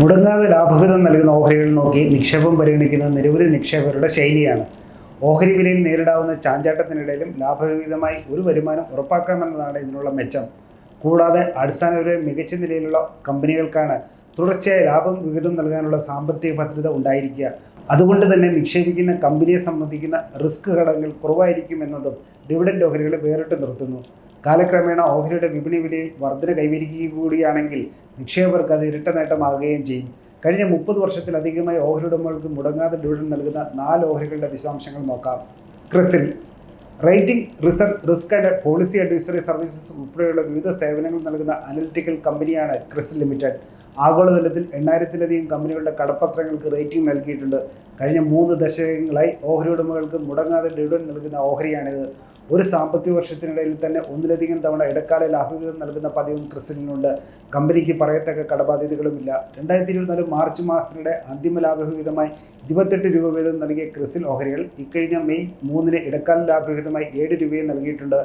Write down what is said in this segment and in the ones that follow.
മുടങ്ങാതെ ലാഭഹിതം നൽകുന്ന ഓഹരികൾ നോക്കി നിക്ഷേപം പരിഗണിക്കുന്ന നിരവധി നിക്ഷേപകരുടെ ശൈലിയാണ്. ഓഹരി വിലയിൽ നേരിടാവുന്ന ചാഞ്ചാട്ടത്തിനിടയിലും ലാഭവിഹിതമായി ഒരു വരുമാനം ഉറപ്പാക്കാമെന്നതാണ് ഇതിനുള്ള മെച്ചം. കൂടാതെ അടിസ്ഥാനപരമായി മികച്ച നിലയിലുള്ള കമ്പനികൾക്കാണ് തുടർച്ചയായ ലാഭം വിഹിതം നൽകാനുള്ള സാമ്പത്തിക ഭദ്രത ഉണ്ടായിരിക്കുക. അതുകൊണ്ട് തന്നെ നിക്ഷേപിക്കുന്ന കമ്പനിയെ സംബന്ധിക്കുന്ന റിസ്ക് ഘടകങ്ങൾ കുറവായിരിക്കും എന്നതും ഡിവിഡൻഡ് ഓഹരികളെ വേറിട്ട് നിർത്തുന്നു. കാലക്രമേണ ഓഹരിയുടെ വിപണി വിലയിൽ വർധന കൈവരിക്കുക കൂടിയാണെങ്കിൽ നിക്ഷേപകർക്ക് അത് ഇരട്ട നേട്ടമാകുകയും ചെയ്യും. കഴിഞ്ഞ മുപ്പത് വർഷത്തിലധികമായി ഓഹരി ഉടമകൾക്ക് മുടങ്ങാതെ ഡിവിഡൻ നൽകുന്ന നാല് ഓഹരികളുടെ വിശദാംശങ്ങൾ നോക്കാം. CRISIL. Rating research risk and policy advisory services ഉൾപ്പെടെയുള്ള വിവിധ സേവനങ്ങൾ നൽകുന്ന അനലിറ്റിക്കൽ കമ്പനിയാണ് ക്രിസിൽ ലിമിറ്റഡ്. ആഗോളതലത്തിൽ എണ്ണായിരത്തിലധികം കമ്പനികളുടെ കടപ്പത്രങ്ങൾക്ക് റേറ്റിംഗ് നൽകിയിട്ടുണ്ട്. കഴിഞ്ഞ മൂന്ന് ദശകങ്ങളായി ഓഹരി ഉടമകൾക്ക് മുടങ്ങാതെ ഡിവിഡൻ നൽകുന്ന ഓഹരിയാണിത്. ഒരു സാമ്പത്തിക വർഷത്തിനിടയിൽ തന്നെ ഒന്നിലധികം തവണ ഇടക്കാല ലാഭവിഹിതം നൽകുന്ന പതിവും ക്രിസിലിനുണ്ട് കമ്പനിക്ക് പറയത്തക്ക കടബാധ്യതകളുമില്ല. രണ്ടായിരത്തി ഇരുപത്തിനാല് മാർച്ച് മാസത്തിനിടെ അന്തിമ ലാഭവിഹിതമായി ഇരുപത്തെട്ട് രൂപ വീതം നൽകിയ ക്രിസിൽ ഓഹരികൾ ഇക്കഴിഞ്ഞ മെയ് മൂന്നിന് ഇടക്കാല ലാഭവിഹിതമായി ഏഴ് രൂപയും നൽകിയിട്ടുണ്ട്.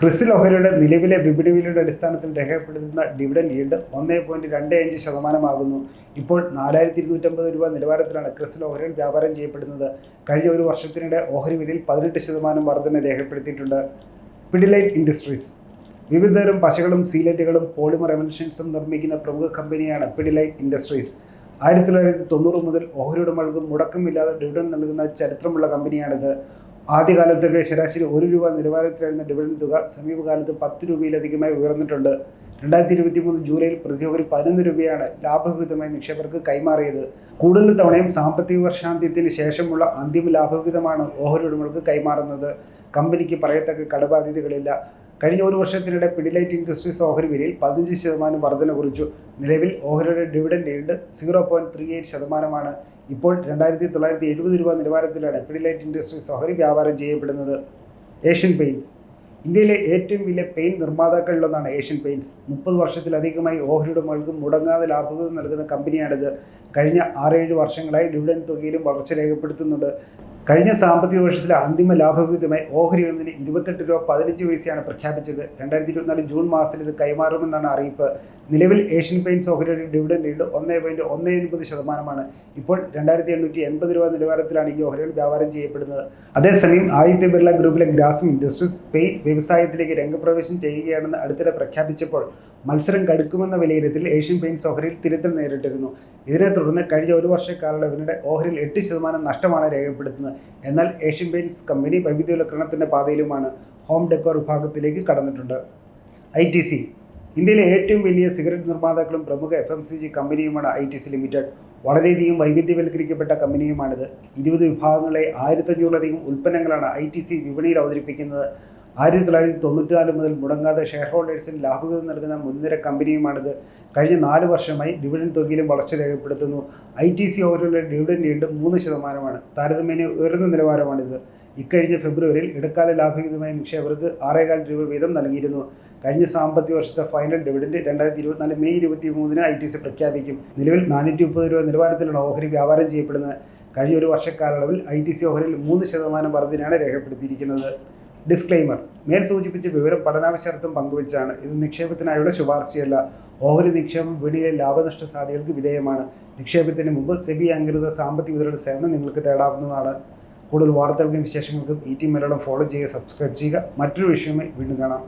ക്രിസിൽ ഓഹരിയുടെ നിലവിലെ വിപണി വിലയുടെ അടിസ്ഥാനത്തിൽ രേഖപ്പെടുത്തുന്ന ഡിവിഡൻ ഈൽഡ് ഒന്നേ പോയിന്റ് രണ്ട് അഞ്ച് ശതമാനമാകുന്നു. ഇപ്പോൾ നാലായിരത്തി ഇരുന്നൂറ്റമ്പത് രൂപ നിലവാരത്തിലാണ് ക്രിസിൽ ഓഹരികൾ വ്യാപാരം ചെയ്യപ്പെടുന്നത്. കഴിഞ്ഞ ഒരു വർഷത്തിനിടെ ഓഹരി വിലയിൽ പതിനെട്ട് ശതമാനം വർധന രേഖപ്പെടുത്തിയിട്ടുണ്ട്. പിഡിലൈറ്റ് ഇൻഡസ്ട്രീസ് വിവിധതരം പശകളും സീലറ്റുകളും പോളിമർ എമൽഷൻസും നിർമ്മിക്കുന്ന പ്രമുഖ കമ്പനിയാണ് പിഡിലൈറ്റ് ഇൻഡസ്ട്രീസ് ആയിരത്തി തൊള്ളായിരത്തി തൊണ്ണൂറ് മുതൽ ഓഹരിയുടെ ഉടമകൾക്ക് മുടക്കമില്ലാതെ ഡിവിഡൻ നൽകുന്ന ചരിത്രമുള്ള കമ്പനിയാണിത് ആദ്യകാലത്തൊക്കെ ശരാശരി ഒരു രൂപ നിലവാരത്തിലായിരുന്ന ഡിവിഡൻ തുക സമീപകാലത്ത് പത്ത് രൂപയിലധികമായി ഉയർന്നിട്ടുണ്ട്. രണ്ടായിരത്തി ഇരുപത്തി മൂന്ന് ജൂലൈയിൽ പ്രതി ഓഹരി പതിനൊന്ന് രൂപയാണ് ലാഭവിഹിതമായി നിക്ഷേപകർക്ക് കൈമാറിയത്. കൂടുതൽ തവണയും സാമ്പത്തിക വർഷാന്ത്യത്തിന് ശേഷമുള്ള അന്തിമ ലാഭവിഹിതമാണ് ഓഹരി ഉടമകൾക്ക് കൈമാറുന്നത്. കമ്പനിക്ക് പറയത്തക്ക കടബാധ്യതകളില്ല. കഴിഞ്ഞ ഒരു വർഷത്തിനിടെ പിഡിലൈറ്റ് ഇൻഡസ്ട്രീസ് ഓഹരി വിലയിൽ പതിനഞ്ച് ശതമാനം വർധന കുറിച്ചു. നിലവിൽ ഓഹരിയുടെ dividend yield zero point three eight ശതമാനമാണ്. ഇപ്പോൾ രണ്ടായിരത്തി തൊള്ളായിരത്തി എഴുപത് രൂപ നിലവാരത്തിലാണ് പിഡിലൈറ്റ് ഇൻഡസ്ട്രീസ് ഓഹരി വ്യാപാരം ചെയ്യപ്പെടുന്നത്. ഏഷ്യൻ പെയിന്റ്സ് ഇന്ത്യയിലെ ഏറ്റവും വലിയ പെയിന്റ് നിർമ്മാതാക്കളിലൊന്നാണ് ഏഷ്യൻ പെയിന്റ്സ് മുപ്പത് വർഷത്തിലധികമായി ഓഹരി ഉടമകൾക്ക് മുടങ്ങാതെ ലാഭവിഹിതം നൽകുന്ന കമ്പനിയാണിത്. കഴിഞ്ഞ ആറേഴ് വർഷങ്ങളായി ഡിവിഡൻ തുകയിലും വളർച്ച രേഖപ്പെടുത്തുന്നുണ്ട്. കഴിഞ്ഞ സാമ്പത്തിക വർഷത്തിലെ അന്തിമ ലാഭവിഹിതമായി ഓഹരി ഒന്നിന് ഇരുപത്തെട്ട് രൂപ പതിനഞ്ച് പൈസയാണ് പ്രഖ്യാപിച്ചത്. രണ്ടായിരത്തി ഇരുപത്തിനാല് ജൂൺ മാസത്തിൽ ഇത് കൈമാറുമെന്നാണ് അറിയിപ്പ്. നിലവിൽ ഏഷ്യൻ പെയിൻസ് ഓഹരിയുടെ ഡിവിഡൻഡ് ഈൽഡ് ഒന്നേ പോയിന്റ് ഒന്ന് എൺപത് ശതമാനമാണ്. ഇപ്പോൾ രണ്ടായിരത്തി എണ്ണൂറ്റി എൺപത് രൂപ നിലവാരത്തിലാണ് ഈ ഓഹരികൾ വ്യാപാരം ചെയ്യപ്പെടുന്നത്. അതേസമയം ആദിത്യ ബിർള ഗ്രൂപ്പിലെ ഗ്രാസം ഇൻഡസ്ട്രീസ് പെയിൻ വ്യവസായത്തിലേക്ക് രംഗപ്രവേശം ചെയ്യുകയാണെന്ന് അടുത്തിടെ പ്രഖ്യാപിച്ചപ്പോൾ മത്സരം കടുക്കുമെന്ന വിലയിരുത്തൽ ഏഷ്യൻ പെയിൻസ് ഓഹരിയിൽ തിരുത്തൽ നേരിട്ടിരുന്നു. ഇതിനെ തുടർന്ന് കഴിഞ്ഞ ഒരു വർഷക്കാലയളവിനിടെ ഓഹരിയിൽ എട്ട് ശതമാനം നഷ്ടമാണ് രേഖപ്പെടുത്തുന്നത്. എന്നാൽ ഏഷ്യൻ പെയിൻസ് കമ്പനി വൈവിധ്യവൽക്കരണത്തിന്റെ പാതയിലുമാണ് ഹോം ഡെക്കോർ വിഭാഗത്തിലേക്ക് കടന്നിട്ടുണ്ട്. I T C. ഇന്ത്യയിലെ ഏറ്റവും വലിയ സിഗരറ്റ് നിർമ്മാതാക്കളും പ്രമുഖ എഫ് എം സി ജി കമ്പനിയുമാണ് ഐ ടി സി ലിമിറ്റഡ്. വളരെയധികം വൈവിധ്യവൽക്കരിക്കപ്പെട്ട കമ്പനിയുമാണിത്. ഇരുപത് വിഭാഗങ്ങളെ ആയിരത്തഞ്ഞൂറിലധികം ഉൽപ്പന്നങ്ങളാണ് ഐ ടി സി വിപണിയിൽ അവതരിപ്പിക്കുന്നത്. ആയിരത്തി തൊള്ളായിരത്തി തൊണ്ണൂറ്റിനാല് മുതൽ മുടങ്ങാതെ ഷെയർ ഹോൾഡേഴ്സിന് ലാഭകത നൽകുന്ന മുൻനിര കമ്പനിയുമാണിത്. കഴിഞ്ഞ നാല് വർഷമായി ഡിവിഡൻ തുകയിലും വളർച്ച രേഖപ്പെടുത്തുന്നു. ഐ ടി സി ഓഹരികളുടെ ഡിവിഡൻ ഈൽഡ് മൂന്ന് ശതമാനമാണ്. താരതമ്യേന ഉയർന്ന നിലവാരമാണിത്. ഇക്കഴിഞ്ഞ ഫെബ്രുവരിയിൽ ഇടക്കാല ലാഭവിഹിതമായി നിക്ഷേപകർക്ക് ആറേകാൽ രൂപ വീതം നൽകിയിരുന്നു. കഴിഞ്ഞ സാമ്പത്തിക വർഷത്തെ ഫൈനൽ ഡിവിഡൻഡ് രണ്ടായിരത്തി ഇരുപത്തിനാല് മെയ് ഇരുപത്തി മൂന്നിന് ഐ ടി സി പ്രഖ്യാപിക്കും. നിലവിൽ നാനൂറ്റി മുപ്പത് രൂപ നിലവാരത്തിലാണ് ഓഹരി വ്യാപാരം ചെയ്യപ്പെടുന്നത്. കഴിഞ്ഞ ഒരു വർഷക്കാലയളവിൽ ഐ ടി സി ഓഹരിയിൽ മൂന്ന് ശതമാനം വർധനയാണ് രേഖപ്പെടുത്തിയിരിക്കുന്നത്. ഡിസ്ക്ലെയിമർ മേൽ സൂചിപ്പിച്ച വിവരം പഠനാവശ്യാർത്ഥം പങ്കുവച്ചാണ്. ഇത് നിക്ഷേപത്തിനായുള്ള ശുപാർശയല്ല. ഓഹരി നിക്ഷേപം വിപണിയിലെ ലാഭനഷ്ട സാധ്യതകൾക്ക് വിധേയമാണ്. നിക്ഷേപത്തിന് മുമ്പ് സെബി അംഗീകൃത സാമ്പത്തിക വിവരങ്ങളുടെ സേവനം നിങ്ങൾക്ക് തേടാവുന്നതാണ്. കൂടുതൽ വാർത്തകൾക്കും വിശേഷങ്ങൾക്കും ഈ ടി മലയാളം ഫോളോ ചെയ്യുക സബ്സ്ക്രൈബ് ചെയ്യുക. മറ്റൊരു വിഷയമായി വീണ്ടും കാണാം.